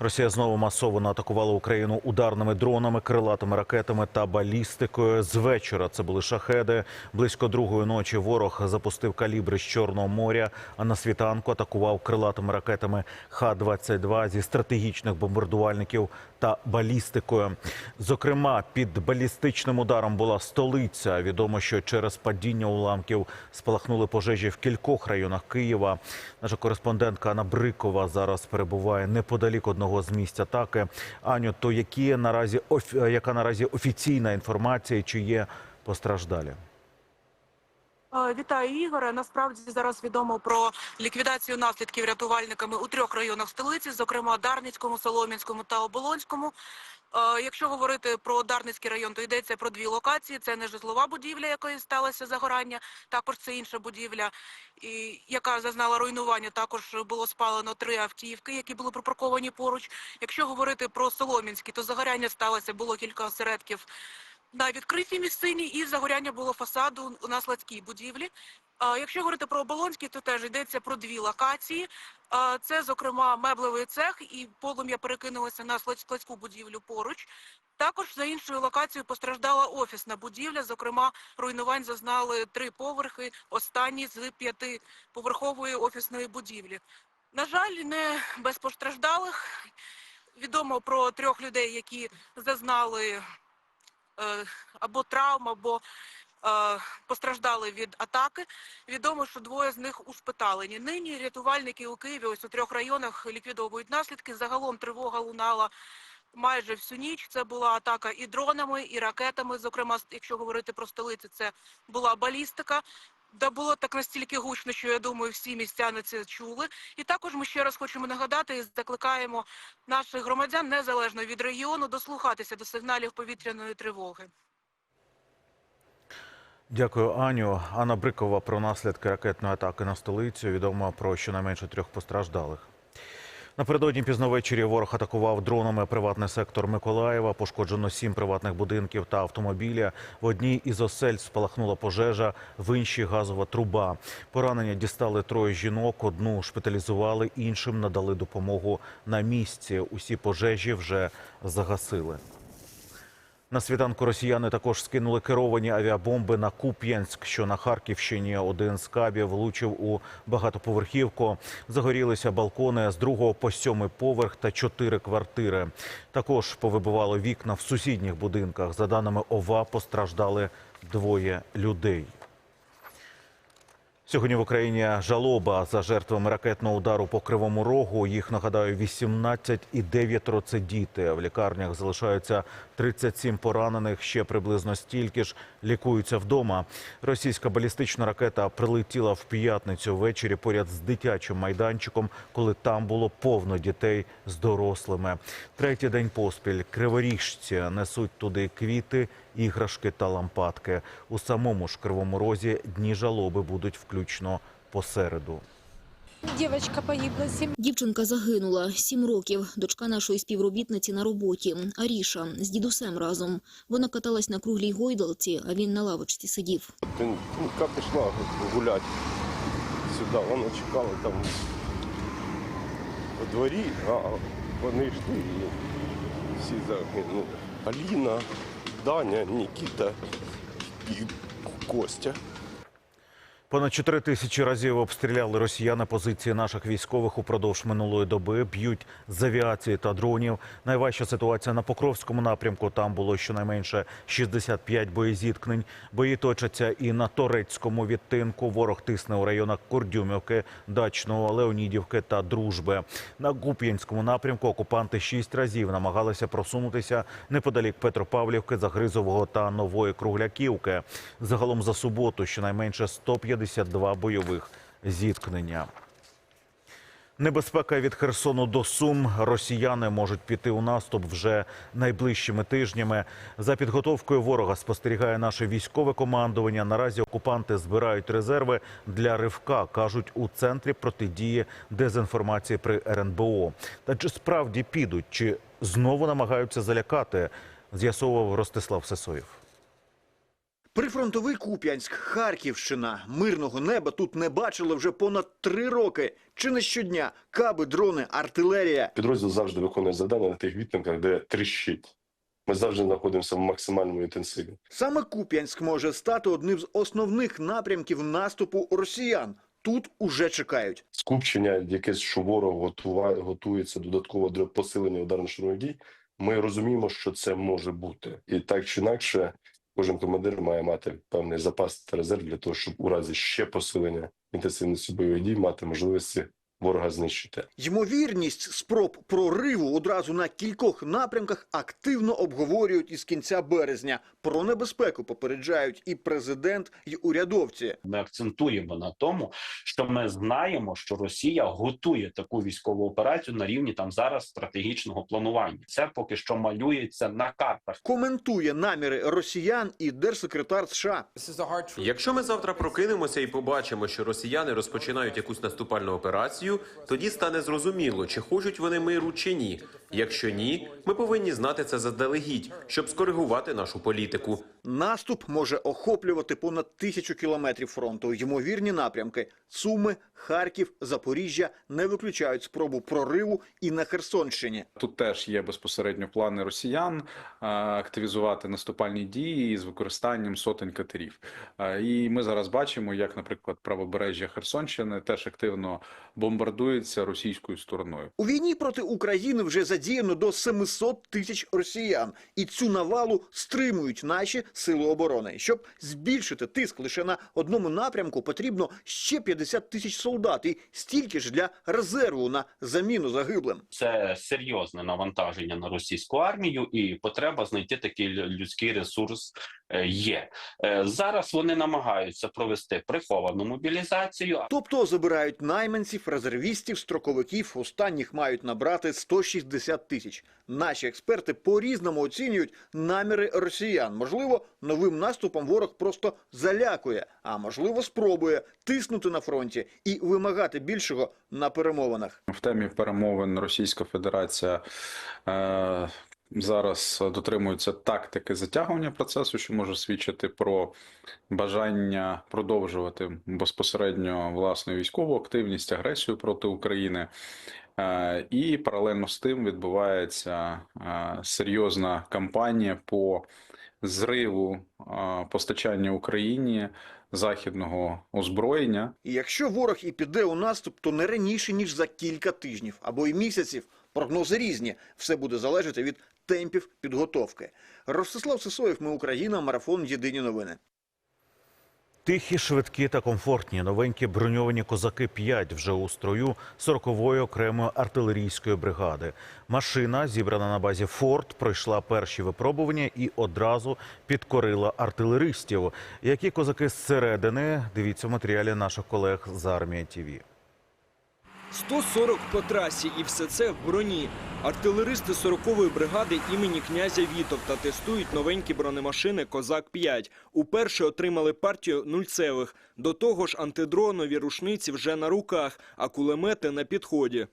Росія знову масово атакувала Україну ударними дронами, крилатими ракетами та балістикою. З вечора це були шахеди. Близько другої ночі ворог запустив калібри з Чорного моря, а на світанку атакував крилатими ракетами Х-22 зі стратегічних бомбардувальників та балістикою. Зокрема, під балістичним ударом була столиця. Відомо, що через падіння уламків спалахнули пожежі в кількох районах Києва. Наша кореспондентка Анна Брикова зараз перебуває неподалік одного з місць атаки. Аню, то які наразі яка наразі офіційна інформація, чи є постраждалі? Е, Вітаю, Ігоре. Насправді зараз відомо про ліквідацію наслідків рятувальниками у трьох районах столиці, зокрема Дарницькому, Солом'янському та Оболонському. Е, Якщо говорити про Дарницький район, то йдеться про дві локації: це не житлова будівля, якої сталося загорання. Також це інша будівля, яка зазнала руйнування. Також було спалено три автівки, які були припарковані поруч. Якщо говорити про Солом'янський, то загоряння сталося було кілька осередків на відкритій місцині і загоряння було фасаду на складській будівлі. Якщо говорити про Оболонський, то теж йдеться про дві локації. Це, зокрема, меблевий цех, і полум'я перекинулося на склад- складську будівлю поруч. Також за іншою локацією постраждала офісна будівля. Зокрема, руйнувань зазнали три поверхи, останні з п'ятиповерхової офісної будівлі. На жаль, не без постраждалих. Відомо про трьох людей, які зазнали або травм, або е, постраждали від атаки. Відомо, що двоє з них ушпиталені. Нині рятувальники у Києві ось у трьох районах ліквідовують наслідки. Загалом тривога лунала майже всю ніч. Це була атака і дронами, і ракетами. Зокрема, якщо говорити про столицю, це була балістика. Да було так настільки гучно, що я думаю, всі містяни це чули. І також ми ще раз хочемо нагадати і закликаємо наших громадян незалежно від регіону дослухатися до сигналів повітряної тривоги. Дякую, Аню. Анна Брикова про наслідки ракетної атаки на столицю. Відомо про щонайменше трьох постраждалих. Напередодні пізно ввечері ворог атакував дронами приватний сектор Миколаєва. Пошкоджено сім приватних будинків та автомобіля. В одній із осель спалахнула пожежа, в іншій газова труба. Поранення дістали троє жінок. Одну шпиталізували, іншим надали допомогу на місці. Усі пожежі вже загасили. На світанку росіяни також скинули керовані авіабомби на Куп'янськ, що на Харківщині. Один з кабів влучив у багатоповерхівку. Загорілися балкони з другого по сьомий поверх та чотири квартири. Також повибивало вікна в сусідніх будинках. За даними ОВА, постраждали двоє людей. Сьогодні в Україні жалоба за жертвами ракетного удару по Кривому Рогу. Їх нагадаю 18 і 9 – це діти. В лікарнях залишаються 37 поранених. Ще приблизно стільки ж лікуються вдома. Російська балістична ракета прилетіла в п'ятницю ввечері поряд з дитячим майданчиком, коли там було повно дітей з дорослими. Третій день поспіль криворіжці несуть туди квіти, іграшки та лампадки. У самому ж Кривому Розі дні жалоби будуть включно посереду. Девочка погибла, семь Дівчинка загинула сім років. Дочка нашої співробітниці на роботі. Аріша з дідусем разом. Вона каталась на круглій гойдалці, а він на лавочці сидів. Тінка пішла гуляти сюди, вона чекала там у дворі, а вони йшли і всі загинули. Аліна, Даня, Нікіта і Костя. Понад 4 тисячі разів обстріляли росіяни позиції наших військових упродовж минулої доби. Б'ють з авіації та дронів. Найважча ситуація на Покровському напрямку. Там було щонайменше 65 боєзіткнень. Бої точаться і на Торецькому відтинку. Ворог тисне у районах Курдюмівки, Дачного, Леонідівки та Дружби. На Куп'янському напрямку окупанти шість разів намагалися просунутися неподалік Петропавлівки, Загризового та Нової Кругляківки. Загалом за суботу щонайменше 152 бойових зіткнення. Небезпека від Херсону до Сум. Росіяни можуть піти у наступ вже найближчими тижнями. За підготовкою ворога спостерігає наше військове командування. Наразі окупанти збирають резерви для ривка, кажуть у центрі протидії дезінформації при РНБО. Та чи справді підуть, чи знову намагаються залякати? З'ясовував Ростислав Сесоєв. Прифронтовий Куп'янськ, Харківщина. Мирного неба тут не бачили вже понад три роки. Чи не щодня каби, дрони, артилерія. Підрозділ завжди виконує завдання на тих відтинках, де тріщить. Ми завжди знаходимося в максимальному інтенсиві. Саме Куп'янськ може стати одним з основних напрямків наступу росіян. Тут уже чекають. Скупчення, якесь що ворог готува- готується додатково до посилення ударно-штурмових дій. Ми розуміємо, що це може бути, і так чи інакше, кожен командир має мати певний запас та резерв для того, щоб у разі ще посилення інтенсивності бойових дій мати можливості ворога знищити. Ймовірність спроб прориву одразу на кількох напрямках активно обговорюють із кінця березня. Про небезпеку попереджають і президент, і урядовці. Ми акцентуємо на тому, що ми знаємо, що Росія готує таку військову операцію на рівні там зараз стратегічного планування. Це поки що малюється на картах. Коментує наміри росіян і держсекретар США. Якщо ми завтра прокинемося і побачимо, що росіяни розпочинають якусь наступальну операцію, тоді стане зрозуміло, чи хочуть вони миру чи ні. Якщо ні, ми повинні знати це заздалегідь, щоб скоригувати нашу політику. Наступ може охоплювати понад тисячу кілометрів фронту. Ймовірні напрямки Суми, Харків, Запоріжжя не виключають спробу прориву і на Херсонщині. Тут теж є безпосередньо плани росіян е, активізувати наступальні дії з використанням сотень катерів. Е, І ми зараз бачимо, як, наприклад, правобережжя Херсонщини теж активно бомбардується російською стороною. У війні проти України вже задіяно до 700 тисяч росіян, і цю навалу стримують наші сили оборони. Щоб збільшити тиск лише на одному напрямку, потрібно ще 50 тисяч солдат і стільки ж для резерву на заміну загиблим. Це серйозне навантаження на російську армію, і потреба знайти такий людський ресурс є. Е, Зараз вони намагаються провести приховану мобілізацію, Тобто забирають найманців, резервістів, строковиків. Останніх мають набрати 160 тисяч. Наші експерти по-різному оцінюють наміри росіян. Можливо, новим наступом ворог просто залякує, а можливо, спробує тиснути на фронті і вимагати більшого на перемовинах. В темі перемовин Російська Федерація е, зараз дотримується тактики затягування процесу, що може свідчити про бажання продовжувати безпосередньо власну військову активність, агресію проти України. Е, І паралельно з тим відбувається е, серйозна кампанія по зриву е, постачання Україні західного озброєння. І якщо ворог і піде у наступ, то не раніше ніж за кілька тижнів або й місяців. Прогнози різні. Все буде залежати від темпів підготовки. Ростислав Сисоєв, ми Україна, марафон Єдині новини. Тихі, швидкі та комфортні новенькі броньовані козаки 5 вже у строю 40-ї окремої артилерійської бригади. Машина, зібрана на базі Форт, пройшла перші випробування і одразу підкорила артилеристів. Які козаки зсередини? Дивіться в матеріалі наших колег з армії ТІВІ. 140 по трасі і все це в броні. Артилеристи 40-ї бригади імені князя Вітовта тестують новенькі бронемашини «Козак-5». Уперше отримали партію нульцевих. До того ж антидронові рушниці вже на руках, а кулемети на підході.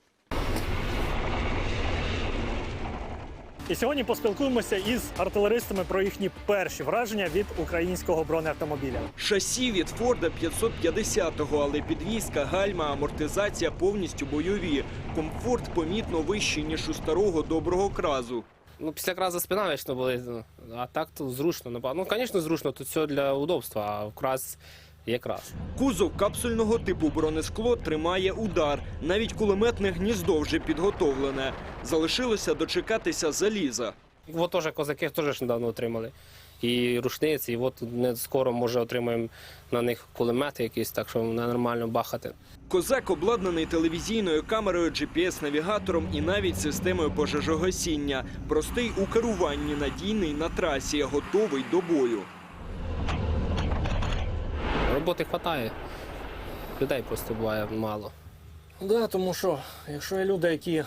І сьогодні поспілкуємося із артилеристами про їхні перші враження від українського бронеавтомобіля. Шасі від Форда 550-го, але підвізка, гальма, амортизація повністю бойові. Комфорт помітно вищий, ніж у старого доброго кразу. Ну, після краза спина вечно болить, ну, а так то зручно. Ну, звісно, зручно, тут все для удобства, а крас є крас. Кузов капсульного типу бронескло тримає удар. Навіть кулеметне гніздо вже підготовлене. Залишилося дочекатися заліза. От теж козаки теж недавно отримали. І рушниці, і от не скоро може отримаємо на них кулемети якісь, так що не нормально бахати. Козак обладнаний телевізійною камерою, GPS-навігатором і навіть системою пожежогасіння. Простий у керуванні, надійний на трасі, готовий до бою. Роботи вистачає. Людей просто буває мало. Да, тому що якщо є люди, які е,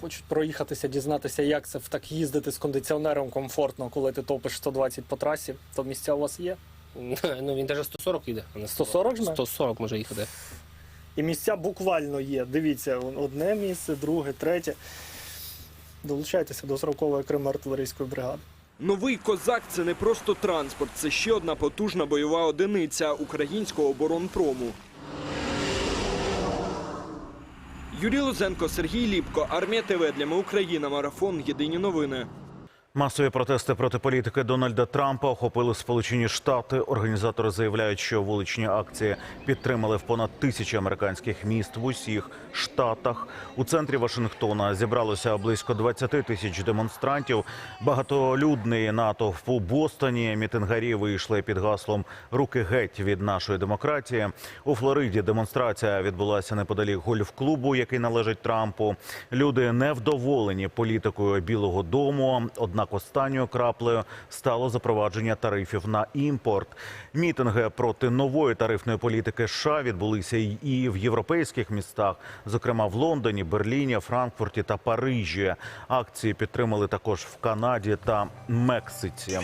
хочуть проїхатися, дізнатися, як це так їздити з кондиціонером комфортно, коли ти топиш 120 по трасі, то місця у вас є. Ну він навіть 140 їде, а не 140 жме? 140 може їхати. І місця буквально є. Дивіться, одне місце, друге, третє. Долучайтеся до 40-ї окремої артилерійської бригади. Новий козак це не просто транспорт, це ще одна потужна бойова одиниця українського оборонпрому. Юрій Лозенко, Сергій Ліпко, Армія ТВ для Ми Україна. Марафон. Єдині новини. Масові протести проти політики Дональда Трампа охопили Сполучені Штати. Організатори заявляють, що вуличні акції підтримали в понад тисячі американських міст в усіх штатах. У центрі Вашингтона зібралося близько 20 тисяч демонстрантів. Багатолюдний натовп у Бостоні. Мітингарі вийшли під гаслом Руки геть від нашої демократії. У Флориді демонстрація відбулася неподалік гольф-клубу, який належить Трампу. Люди невдоволені політикою Білого Дому. Однак останньою краплею стало запровадження тарифів на імпорт. Мітинги проти нової тарифної політики США відбулися і в європейських містах, зокрема в Лондоні, Берліні, Франкфурті та Парижі. Акції підтримали також в Канаді та Мексиці.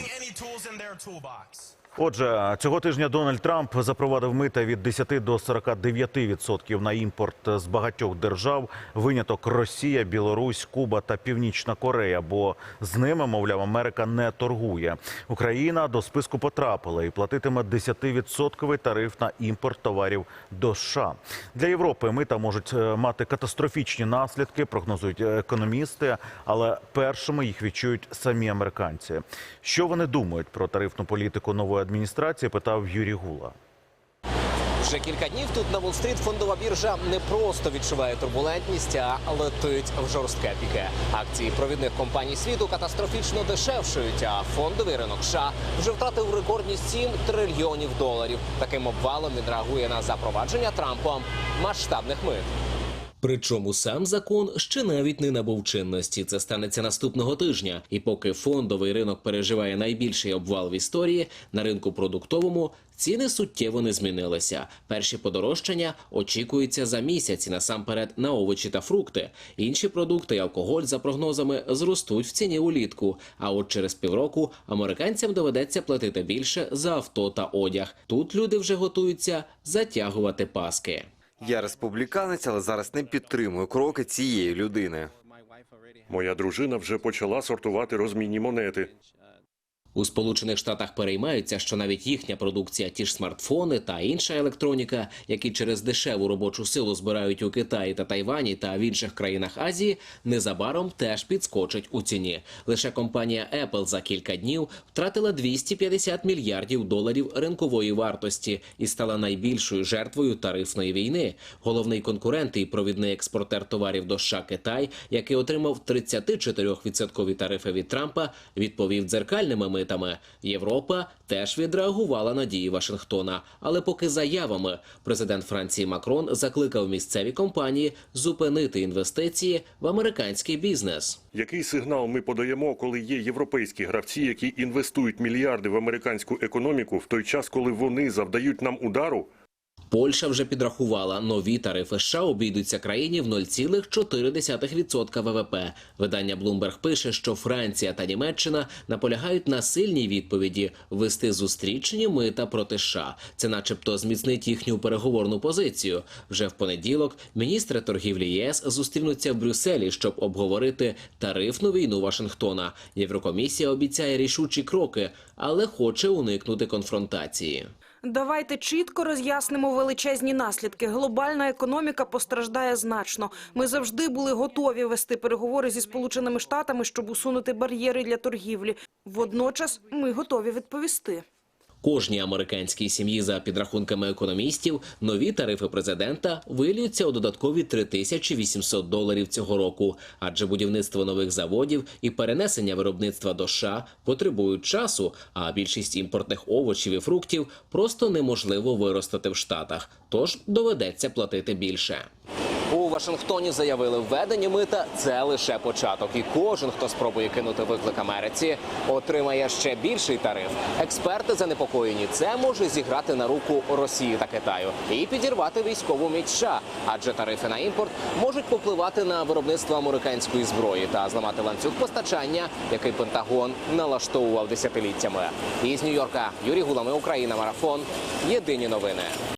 Отже, цього тижня Дональд Трамп запровадив мита від 10 до 49% на імпорт з багатьох держав. Виняток Росія, Білорусь, Куба та Північна Корея. Бо з ними, мовляв, Америка не торгує. Україна до списку потрапила і платитиме 10% тариф на імпорт товарів до США. Для Європи мита можуть е, мати катастрофічні наслідки, прогнозують е, економісти, але першими їх відчують самі американці. Що вони думають про тарифну політику нової адміністрації? Питав Юрій Гула. Вже кілька днів тут на Уолл-стріт фондова біржа не просто відчуває турбулентність, а летить в жорстке піке. Акції провідних компаній світу катастрофічно дешевшують, а фондовий ринок США вже втратив рекордні 7 трильйонів доларів. Таким обвалом він реагує на запровадження Трампом масштабних мит. Причому сам закон ще навіть не набув чинності. Це станеться наступного тижня. І поки фондовий ринок переживає найбільший обвал в історії, на ринку продуктовому ціни суттєво не змінилися. Перші подорожчання очікуються за місяць насамперед на овочі та фрукти. Інші продукти і алкоголь за прогнозами зростуть в ціні улітку. А от через півроку американцям доведеться платити більше за авто та одяг. Тут люди вже готуються затягувати паски. Я республіканець, але зараз не підтримую кроки цієї людини. Моя дружина вже почала сортувати розмінні монети. У Сполучених Штатах переймаються, що навіть їхня продукція, ті ж смартфони та інша електроніка, які через дешеву робочу силу збирають у Китаї та Тайвані та в інших країнах Азії, незабаром теж підскочать у ціні. Лише компанія Apple за кілька днів втратила 250 мільярдів доларів ринкової вартості і стала найбільшою жертвою тарифної війни. Головний конкурент і провідний експортер товарів до США Китай, який отримав 34% тарифи від Трампа, відповів дзеркальними митами. Європа теж відреагувала на дії Вашингтона. Але поки заявами президент Франції Макрон закликав місцеві компанії зупинити інвестиції в американський бізнес. Який сигнал ми подаємо, коли є європейські гравці, які інвестують мільярди в американську економіку в той час, коли вони завдають нам удару? Польща вже підрахувала, нові тарифи США обійдуться країні в 0,4% ВВП. Видання Bloomberg пише, що Франція та Німеччина наполягають на сильній відповіді ввести зустрічні мита проти США. Це, начебто, зміцнить їхню переговорну позицію. Вже в понеділок міністри торгівлі ЄС зустрінуться в Брюсселі, щоб обговорити тарифну війну Вашингтона. Єврокомісія обіцяє рішучі кроки, але хоче уникнути конфронтації. Давайте чітко роз'яснимо величезні наслідки. Глобальна економіка постраждає значно. Ми завжди були готові вести переговори зі сполученими штатами, щоб усунути бар'єри для торгівлі. Водночас ми готові відповісти. Кожній американській сім'ї, за підрахунками економістів, нові тарифи президента виліються у додаткові 3800 доларів цього року. Адже будівництво нових заводів і перенесення виробництва до США потребують часу, а більшість імпортних овочів і фруктів просто неможливо виростити в Штатах. Тож доведеться платити більше. У Вашингтоні заявили, введення мита це лише початок, і кожен, хто спробує кинути виклик Америці, отримає ще більший тариф. Експерти занепокоєні, це може зіграти на руку Росії та Китаю і підірвати військову міць США, адже тарифи на імпорт можуть попливати на виробництво американської зброї та зламати ланцюг постачання, який Пентагон налаштовував десятиліттями. Із Нью-Йорка Юрій Гулами, Україна, марафон. Єдині новини.